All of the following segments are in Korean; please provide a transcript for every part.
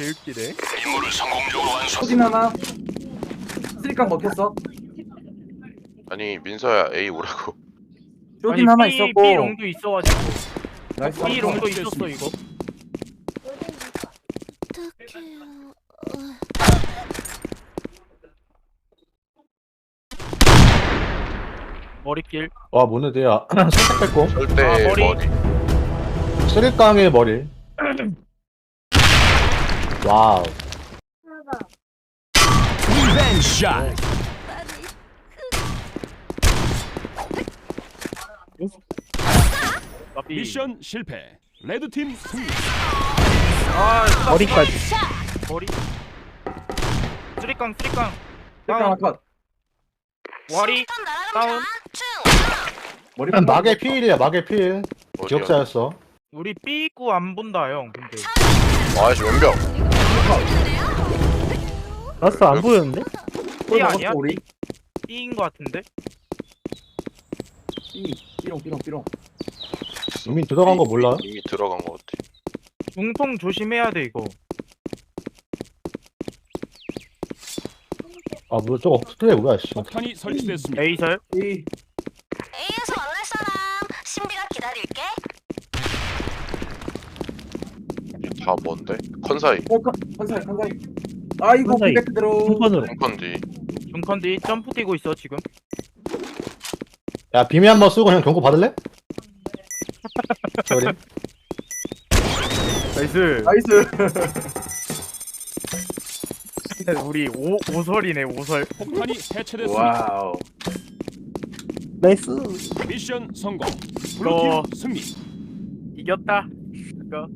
개웃기네. 임무를 성공적으로 완수. 소진 하나 쓰리깡 먹혔어 아니 민서야 A 오라고 쇼딘 하나 B, 있었고 B 롱도 있어가지고. 나이스 B 롱도. 있었어 이거. 어떡해요. 머리길. 와 모네드야 살짝 뺐고 절대 아, 머리. 머리 쓰리깡의 머리 와우 샷. 미션 실패. 레드팀 승리. 아, 머리까지. 머리. 쓰리깡 쓰리깡. 컷 와리. 다운. 머리 막의 필이야 막의 필? 기억자였어 우리 B 입구 안 본다 형. 근데. 아씨 왼벽 라스 안 보였는데? B 아니야? 우리 B인 거 같은데. 삐 삐롱 삐롱 삐롱 이미 들어간 거 몰라 이미 들어간 거 같아 중통 조심해야 돼 이거. 아 뭐 저거 스프레이 뭐야 씨 폭탄이 설치됐습니다. A설. 삐 다 뭔데? 컨사이. 어, 컨- 컨사이 컨사이. 아이고 컨사이. 고백 들어 중판으로. 컨디 중컨디 점프 뛰고 있어 지금. 야 비밀 한번 쓰고 그냥 경고 받을래? 저리. 나이스. 나이스. 우리 오, 오설이네 오설. 폭탄이 해체됐습니다. 와우. 나이스. 미션 성공. 블루팀 승리. 이겼다. 이거.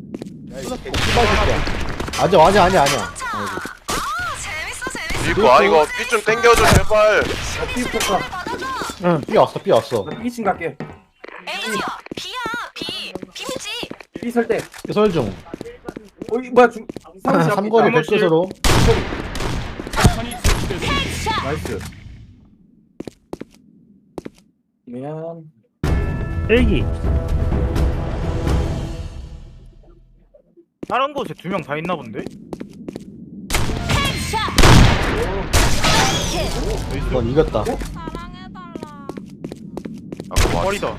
아직 아니 아니 아니야. 이거 아 이거 삐좀 땡겨줘 제발 삐 폭파 삐 왔어 삐 왔어 나 삐친 갈게 A지요. B야 B. B미지. 삐 설때 삐설중 어이 뭐야 중 삼거리 백끝으로. 나이스 미안 일기 다른 곳에 두 명 다 있나 본데? 이건 이겼다 사랑해달라. 아까 뭐 머리다.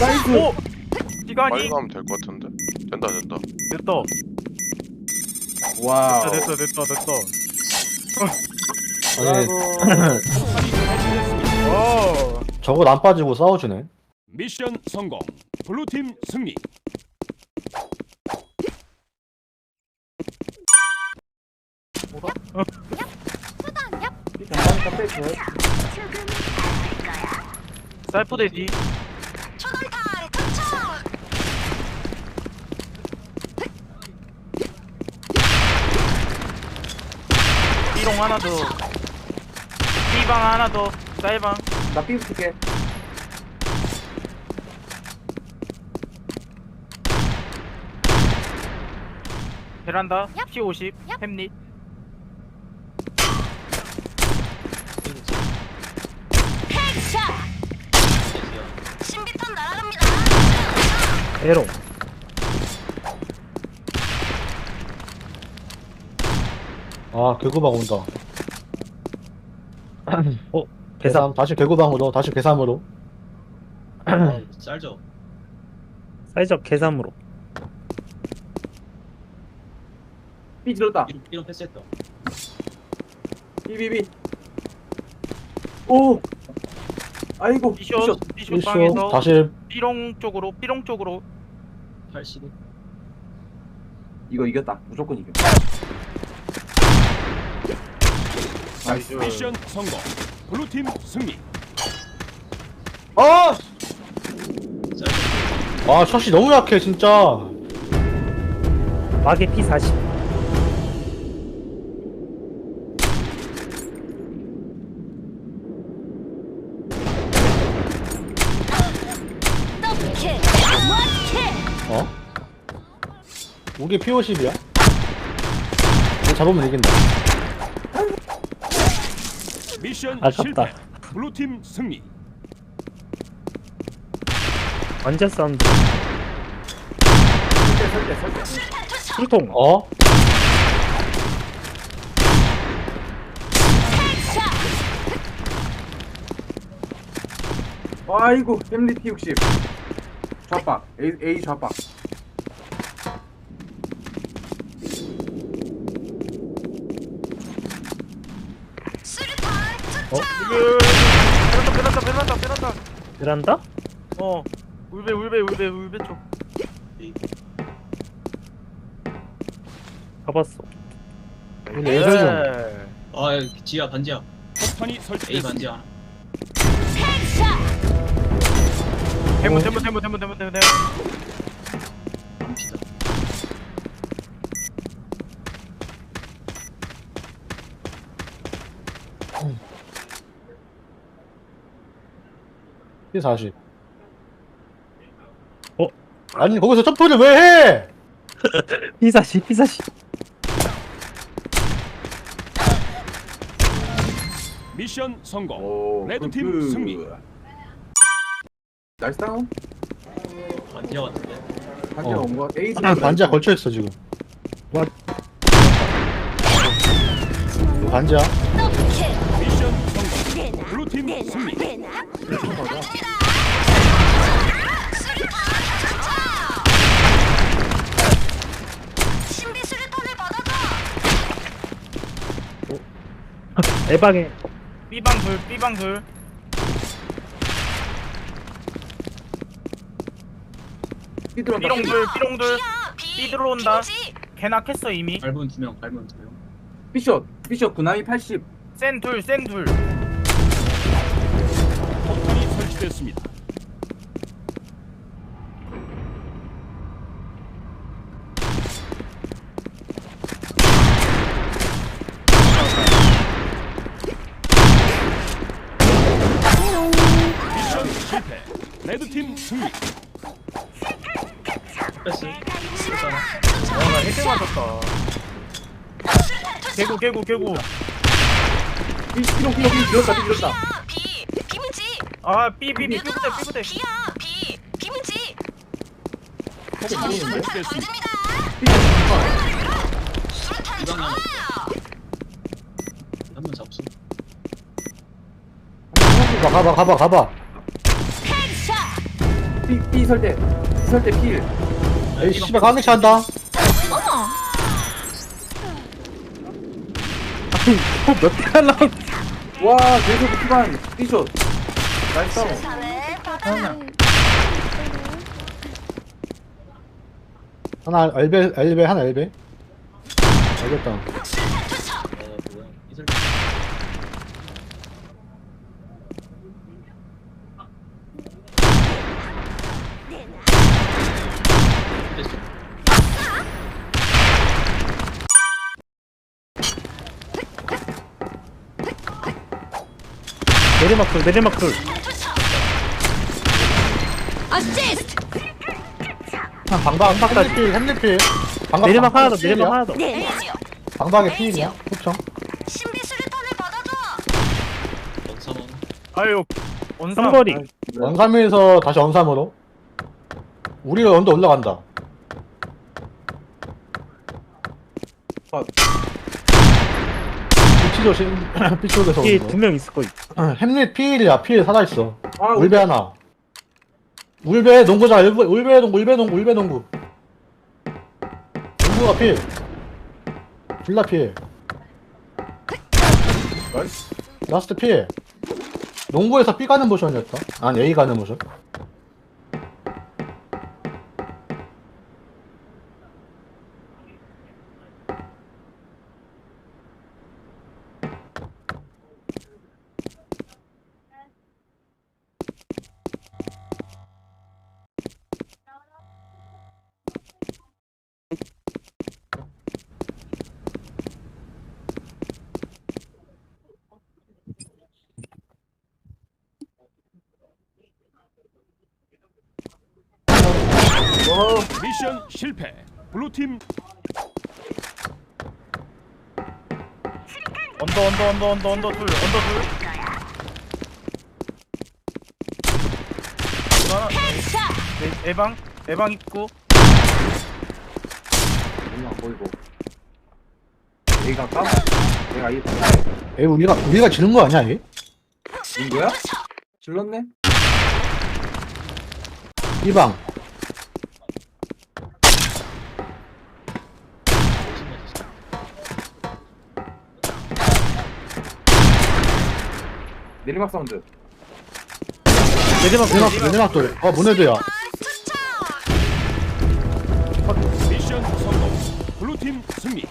나이스 오! 시간이 빨리 가면 될 것 같은데 된다 된다 됐다. 와우 됐다 됐다 됐다. 아니 폭탄이 설치됐습니다. 오. 저거 안 빠지고 싸워주네 미션 성공. 블루팀 승리. 빼줘. 초단탄 투척. B롱 하나 더. B방 하나 더. 쌀방. 나삐 붙을게 베란다. P50. 햄릿. 신비탄 날아갑니다. 에롱 아 개구방 온다 어? 계산 계산 다시 개구방으로 다시 계산으로 짤죠. 사이즈업 계산으로 삐 질렀다 이름 이름 패스했다. 삐삐삐 오 아이고 B숏. B숏 일쇼 방에서 다시 B롱 쪽으로. B롱 쪽으로. 80. 이거 이겼다 무조건 이겨 나이스. 미션 성공. 블루팀 승리. 아! 아 샷이 너무 약해 진짜 마개 P40 더블킬. 원킬. 어? 우리 P50이야? 잡으면 이긴다 미션 아깝다. 실패. 블루팀 승리. 관제 사운드. 술통. 어? 아이고 햄리 P60 좌박 A, A 좌박 수류탄 어? 베란다 베란다 베란다 베란다 베란다? 어 울베 울베 울베 울베 쪽 가봤어. 근데 예설 좀. 네. 아 지하 반지하 폭탄이 A 설치됐습니다. 반지하 하나 대문 대문 대문 대문 대문 대문 P40. 어? 아니 거기서 점프를 왜 해? 피사시 피사시. 미션 성공. 오 레드팀 굿, 굿. 승리. 나이스 다운 반지하 같은데 반지하 어. 온거 A 반지야 걸쳐 있어 지금. 와. 반지야? 미션 성공. 블루팀 승리. 에방에. B방 둘 B방 둘. B롱 둘 B롱 둘. B 들어온다. 개나 캤어 이미. 밟은 두명 밟은 두명. B숏 B숏 구남이 80 센 둘 센 둘 패스 수류탄 와나 헤드 맞았다 개구 개구 개구 B B롱 B롱 B 들었다 B 들었다 비야 비. 비문지. 아 비야 비. 던집니다. 수류탄 이방향. 좋아요. 한명 잡수 가봐 가봐 가봐 가봐. B B 설대 B 설대 필 에이 씨발 강력치 한다. 몇대 하려고. 와 계속 B반 B숏 나이스 받아줘. 하나 엘베 엘베 하나 엘베. 알겠다. 어 뭐야 이설 됐어 내리막 둘 내리막 둘. 어시스트. 한 방방 햄리필 햄리필. 방방 내리막 하나 더? 내리막 하나 더. 네이지요. 방방의 필이야? 그쵸? 신비 수류탄을 받아줘. 원삼원 아유 원삼 삼거리. 원삼에서 다시 원삼으로. 우리가 언더 올라간다. 피치 조심. 피치 쪽에서 오는 거. 두명 있을 거야. 햄릿 필이야. 필 살아있어. 아 울베 하나. 울베 농구장 울베 울베 농구 울베 농구 울베 농구. 농구가 필. 둘다 필. 나이스 라스트 필. 농구에서 B 가는 모션이었다. 아니 A 가는 모션. 와 미션 실패. 블루팀 언더 언더 언더 언더 언더 둘 언더 둘 하나 에- 에방 에방 입구 안 보이고. A가 까마. 내가 A 에 우리가 우리가 지는 거 아니야 얘? 인 거야? 질렀네? 이방 내리막 사운드. 내리막 둘 내리막 내리막 돌. 어. 미션 성공. 블루팀 승리.